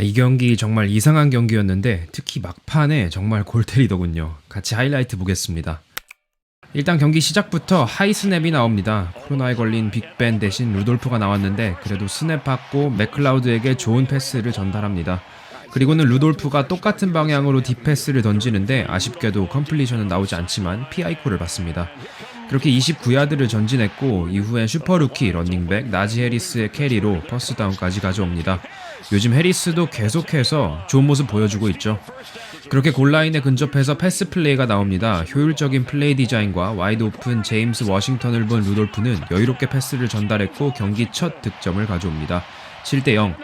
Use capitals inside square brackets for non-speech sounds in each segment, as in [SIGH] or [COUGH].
이 경기 정말 이상한 경기였는데 특히 막판에 정말 골 때리더군요. 같이 하이라이트 보겠습니다. 일단 경기 시작부터 하이 스냅이 나옵니다. 코로나에 걸린 빅벤 대신 루돌프가 나왔는데 그래도 스냅 받고 맥클라우드에게 좋은 패스를 전달합니다. 그리고는 루돌프가 똑같은 방향으로 딥패스를 던지는데 아쉽게도 컴플리션은 나오지 않지만 PI코를 받습니다. 그렇게 29야드를 전진했고 이후엔 슈퍼루키 런닝백 나지 해리스의 캐리로 퍼스다운까지 가져옵니다. 요즘 해리스도 계속해서 좋은 모습 보여주고 있죠. 그렇게 골라인에 근접해서 패스 플레이가 나옵니다. 효율적인 플레이 디자인과 와이드 오픈 제임스 워싱턴을 본 루돌프는 여유롭게 패스를 전달했고 경기 첫 득점을 가져옵니다. 7대 0.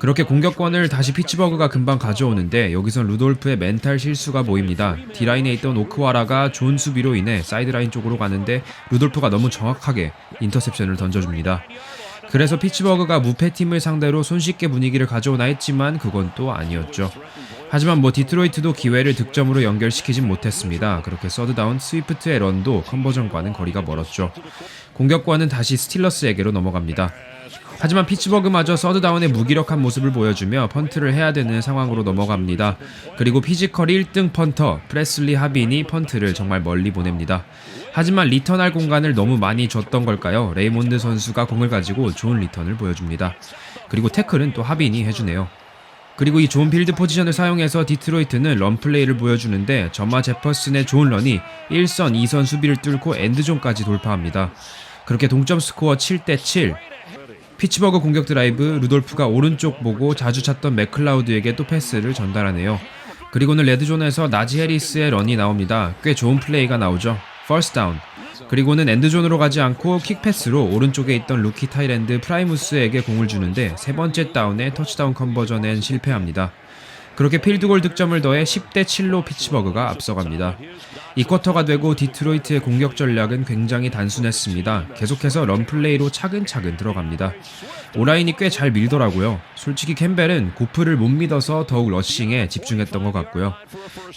그렇게 공격권을 다시 피츠버그가 금방 가져오는데 여기선 루돌프의 멘탈 실수가 보입니다. D라인에 있던 오크와라가 좋은 수비로 인해 사이드라인 쪽으로 가는데 루돌프가 너무 정확하게 인터셉션을 던져줍니다. 그래서 피츠버그가 무패팀을 상대로 손쉽게 분위기를 가져오나 했지만 그건 또 아니었죠. 하지만 뭐 디트로이트도 기회를 득점으로 연결시키진 못했습니다. 그렇게 서드다운 스위프트의 런도 컨버전과는 거리가 멀었죠. 공격권은 다시 스틸러스에게로 넘어갑니다. 하지만 피츠버그마저 서드다운의 무기력한 모습을 보여주며 펀트를 해야 되는 상황으로 넘어갑니다. 그리고 피지컬 1등 펀터 프레슬리 하빈이 펀트를 정말 멀리 보냅니다. 하지만 리턴할 공간을 너무 많이 줬던 걸까요? 레이몬드 선수가 공을 가지고 좋은 리턴을 보여줍니다. 그리고 태클은 또 하빈이 해주네요. 그리고 이 좋은 필드 포지션을 사용해서 디트로이트는 런플레이를 보여주는데 점마 제퍼슨의 좋은 런이 1선, 2선 수비를 뚫고 엔드존까지 돌파합니다. 그렇게 동점 스코어 7대 7. 피츠버그 공격 드라이브 루돌프가 오른쪽 보고 자주 찾던 맥클라우드에게 또 패스를 전달하네요. 그리고는 레드존에서 나지 해리스의 런이 나옵니다. 꽤 좋은 플레이가 나오죠. 퍼스트 다운. 그리고는 엔드존으로 가지 않고 킥패스로 오른쪽에 있던 루키 타이랜드 프라이무스에게 공을 주는데 세 번째 다운에 터치다운 컨버전엔 실패합니다. 그렇게 필드골 득점을 더해 10대 7로 피츠버그가 앞서갑니다. 이 쿼터가 되고 디트로이트의 공격 전략은 굉장히 단순했습니다. 계속해서 런플레이로 차근차근 들어갑니다. 오라인이 꽤 잘 밀더라고요. 솔직히 캠벨은 고프를 못 믿어서 더욱 러싱에 집중했던 것 같고요.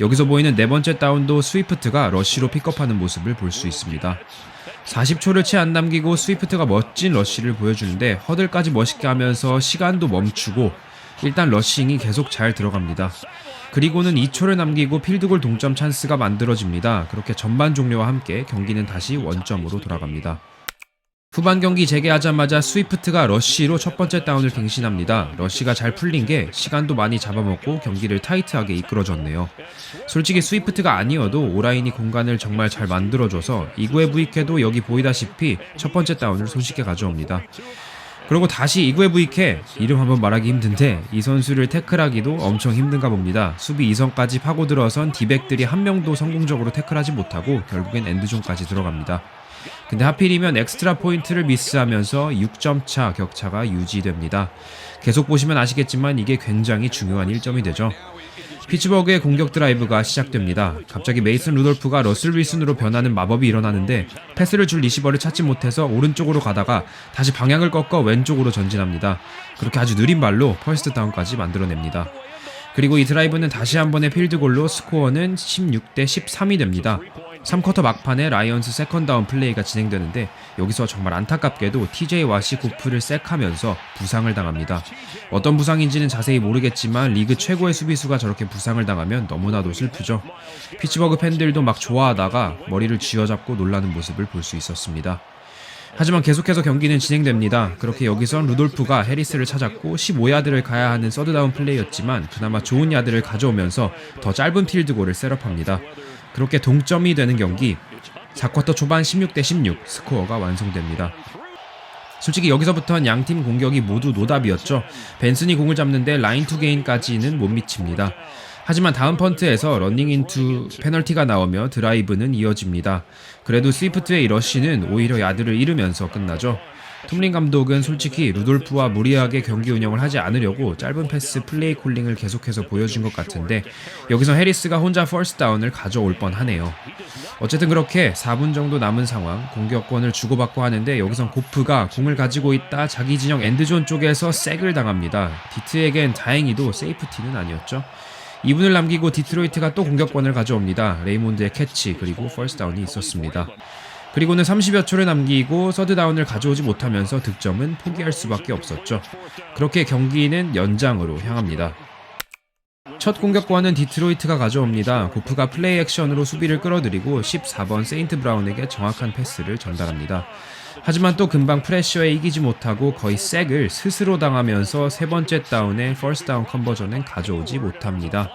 여기서 보이는 네 번째 다운도 스위프트가 러쉬로 픽업하는 모습을 볼 수 있습니다. 40초를 채 안 남기고 스위프트가 멋진 러쉬를 보여주는데 허들까지 멋있게 하면서 시간도 멈추고 일단 러싱이 계속 잘 들어갑니다. 그리고는 2초를 남기고 필드골 동점 찬스가 만들어집니다. 그렇게 전반 종료와 함께 경기는 다시 원점으로 돌아갑니다. 후반 경기 재개하자마자 스위프트가 러쉬로 첫 번째 다운을 갱신합니다. 러쉬가 잘 풀린 게 시간도 많이 잡아먹고 경기를 타이트하게 이끌어줬네요. 솔직히 스위프트가 아니어도 오라인이 공간을 정말 잘 만들어줘서 이구의 부익해도 여기 보이다시피 첫 번째 다운을 손쉽게 가져옵니다. 그리고 다시 이구의 부익해 이름 한번 말하기 힘든데 이 선수를 태클하기도 엄청 힘든가 봅니다. 수비 2선까지 파고들어선 디백들이 한 명도 성공적으로 태클하지 못하고 결국엔 엔드존까지 들어갑니다. 근데 하필이면 엑스트라 포인트를 미스하면서 6점 차 격차가 유지됩니다. 계속 보시면 아시겠지만 이게 굉장히 중요한 1점이 되죠. 피츠버그의 공격 드라이브가 시작됩니다. 갑자기 메이슨 루돌프가 러슬 윌슨으로 변하는 마법이 일어나는데 패스를 줄 리시버를 찾지 못해서 오른쪽으로 가다가 다시 방향을 꺾어 왼쪽으로 전진합니다. 그렇게 아주 느린 발로 퍼스트 다운까지 만들어냅니다. 그리고 이 드라이브는 다시 한 번의 필드골로 스코어는 16대 13이 됩니다. 3쿼터 막판에 라이언스 세컨 다운 플레이가 진행되는데 여기서 정말 안타깝게도 TJ 와시 고프를 쌔하면서 부상을 당합니다. 어떤 부상인지는 자세히 모르겠지만 리그 최고의 수비수가 저렇게 부상을 당하면 너무나도 슬프죠. 피츠버그 팬들도 막 좋아하다가 머리를 쥐어잡고 놀라는 모습을 볼 수 있었습니다. 하지만 계속해서 경기는 진행됩니다. 그렇게 여기선 루돌프가 해리스를 찾았고 15야드를 가야 하는 서드다운 플레이였지만 그나마 좋은 야드를 가져오면서 더 짧은 필드골을 셋업합니다. 그렇게 동점이 되는 경기 4쿼터 초반 16대 16 스코어가 완성됩니다. 솔직히 여기서부터는 양팀 공격이 모두 노답이었죠. 벤슨이 공을 잡는데 라인 투 게인까지는 못 미칩니다. 하지만 다음 펀트에서 러닝 인투 페널티가 나오며 드라이브는 이어집니다. 그래도 스위프트의 이 러쉬는 오히려 야드를 잃으면서 끝나죠. 톰린 감독은 솔직히 루돌프와 무리하게 경기 운영을 하지 않으려고 짧은 패스 플레이 콜링을 계속해서 보여준 것 같은데 여기서 해리스가 혼자 퍼스트 다운을 가져올 뻔하네요. 어쨌든 그렇게 4분 정도 남은 상황 공격권을 주고받고 하는데 여기선 고프가 공을 가지고 있다 자기 진영 엔드존 쪽에서 색을 당합니다. 디트에겐 다행히도 세이프티는 아니었죠. 2분을 남기고 디트로이트가 또 공격권을 가져옵니다. 레이몬드의 캐치 그리고 퍼스트 다운이 있었습니다. 그리고는 30여 초를 남기고 서드다운을 가져오지 못하면서 득점은 포기할 수밖에 없었죠. 그렇게 경기는 연장으로 향합니다. 첫 공격권은 디트로이트가 가져옵니다. 고프가 플레이 액션으로 수비를 끌어들이고 14번 세인트 브라운에게 정확한 패스를 전달합니다. 하지만 또 금방 프레셔에 이기지 못하고 거의 색을 스스로 당하면서 세 번째 다운에 퍼스트 다운 컨버전은 가져오지 못합니다.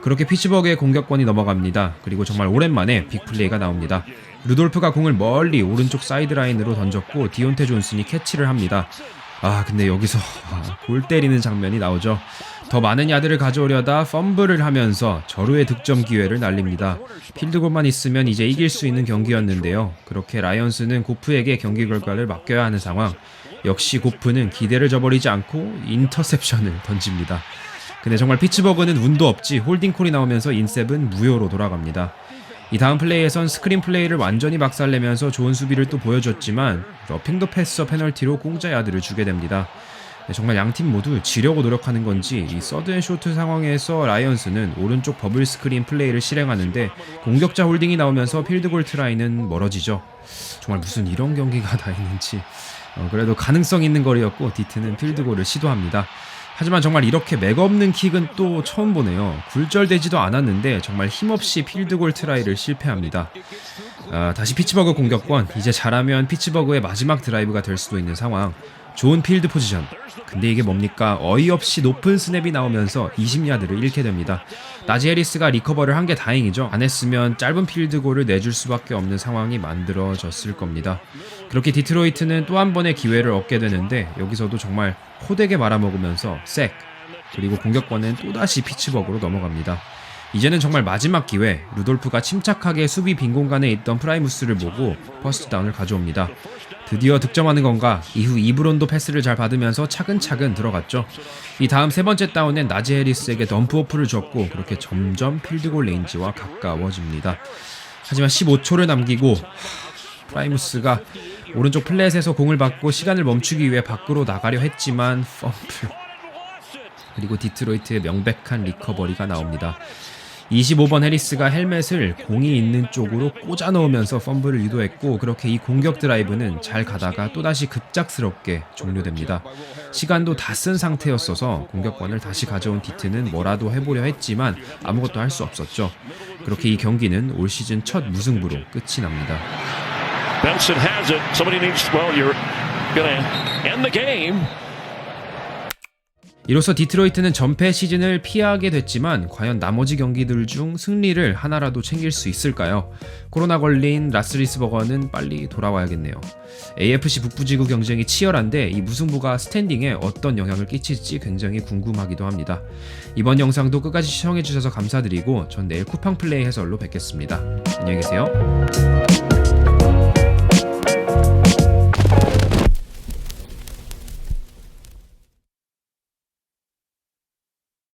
그렇게 피츠버그의 공격권이 넘어갑니다. 그리고 정말 오랜만에 빅플레이가 나옵니다. 루돌프가 공을 멀리 오른쪽 사이드라인으로 던졌고 디온테 존슨이 캐치를 합니다. 아 근데 여기서 아, [LAUGHS] 골 때리는 장면이 나오죠. 더 많은 야드를 가져오려다 펌블을 하면서 절호의 득점 기회를 날립니다. 필드골만 있으면 이제 이길 수 있는 경기였는데요. 그렇게 라이언스는 고프에게 경기 결과를 맡겨야 하는 상황. 역시 고프는 기대를 저버리지 않고 인터셉션을 던집니다. 근데 정말 피츠버그는 운도 없지 홀딩콜이 나오면서 인셉은 무효로 돌아갑니다. 이 다음 플레이에선 스크린 플레이를 완전히 박살내면서 좋은 수비를 또 보여줬지만 러핑 더 패서 페널티로 공짜 야드를 주게 됩니다. 네, 정말 양 팀 모두 지려고 노력하는 건지 이 서드앤쇼트 상황에서 라이언스는 오른쪽 버블 스크린 플레이를 실행하는데 공격자 홀딩이 나오면서 필드골 트라이는 멀어지죠. 정말 무슨 이런 경기가 [LAUGHS] 다 있는지 어, 그래도 가능성 있는 거리였고 디트는 필드골을 시도합니다. 하지만 정말 이렇게 맥없는 킥은 또 처음 보네요. 굴절되지도 않았는데 정말 힘없이 필드골 트라이를 실패합니다. 아, 다시 피츠버그 공격권. 이제 잘하면 피츠버그의 마지막 드라이브가 될 수도 있는 상황. 좋은 필드 포지션. 근데 이게 뭡니까? 어이없이 높은 스냅이 나오면서 20야드를 잃게 됩니다. 나지 해리스가 리커버를 한 게 다행이죠. 안 했으면 짧은 필드골을 내줄 수밖에 없는 상황이 만들어졌을 겁니다. 그렇게 디트로이트는 또 한 번의 기회를 얻게 되는데 여기서도 정말 호되게 말아먹으면서 색 그리고 공격권은 또다시 피츠버그로 넘어갑니다. 이제는 정말 마지막 기회 루돌프가 침착하게 수비 빈 공간에 있던 프라이무스를 보고 퍼스트 다운을 가져옵니다. 드디어 득점하는 건가 이후 이브론도 패스를 잘 받으면서 차근차근 들어갔죠. 이 다음 세 번째 다운엔 나지 해리스에게 덤프 오프를 줬고 그렇게 점점 필드골 레인지와 가까워집니다. 하지만 15초를 남기고 하, 프라이무스가 오른쪽 플랫에서 공을 받고 시간을 멈추기 위해 밖으로 나가려 했지만 펌플 그리고 디트로이트의 명백한 리커버리가 나옵니다. 25번 해리스가 헬멧을 공이 있는 쪽으로 꽂아 넣으면서 펌블을 유도했고 그렇게 이 공격 드라이브는 잘 가다가 또다시 급작스럽게 종료됩니다. 시간도 다 쓴 상태였어서 공격권을 다시 가져온 디트는 뭐라도 해보려 했지만 아무것도 할 수 없었죠. 그렇게 이 경기는 올 시즌 첫 무승부로 끝이 납니다. Benson has it. Somebody needs. Well, you're going end the game. 이로써 디트로이트는 전패 시즌을 피하게 됐지만 과연 나머지 경기들 중 승리를 하나라도 챙길 수 있을까요? 코로나 걸린 라스리스버거는 빨리 돌아와야겠네요. AFC 북부지구 경쟁이 치열한데 이 무승부가 스탠딩에 어떤 영향을 끼칠지 굉장히 궁금하기도 합니다. 이번 영상도 끝까지 시청해주셔서 감사드리고 전 내일 쿠팡 플레이 해설로 뵙겠습니다. 안녕히 계세요.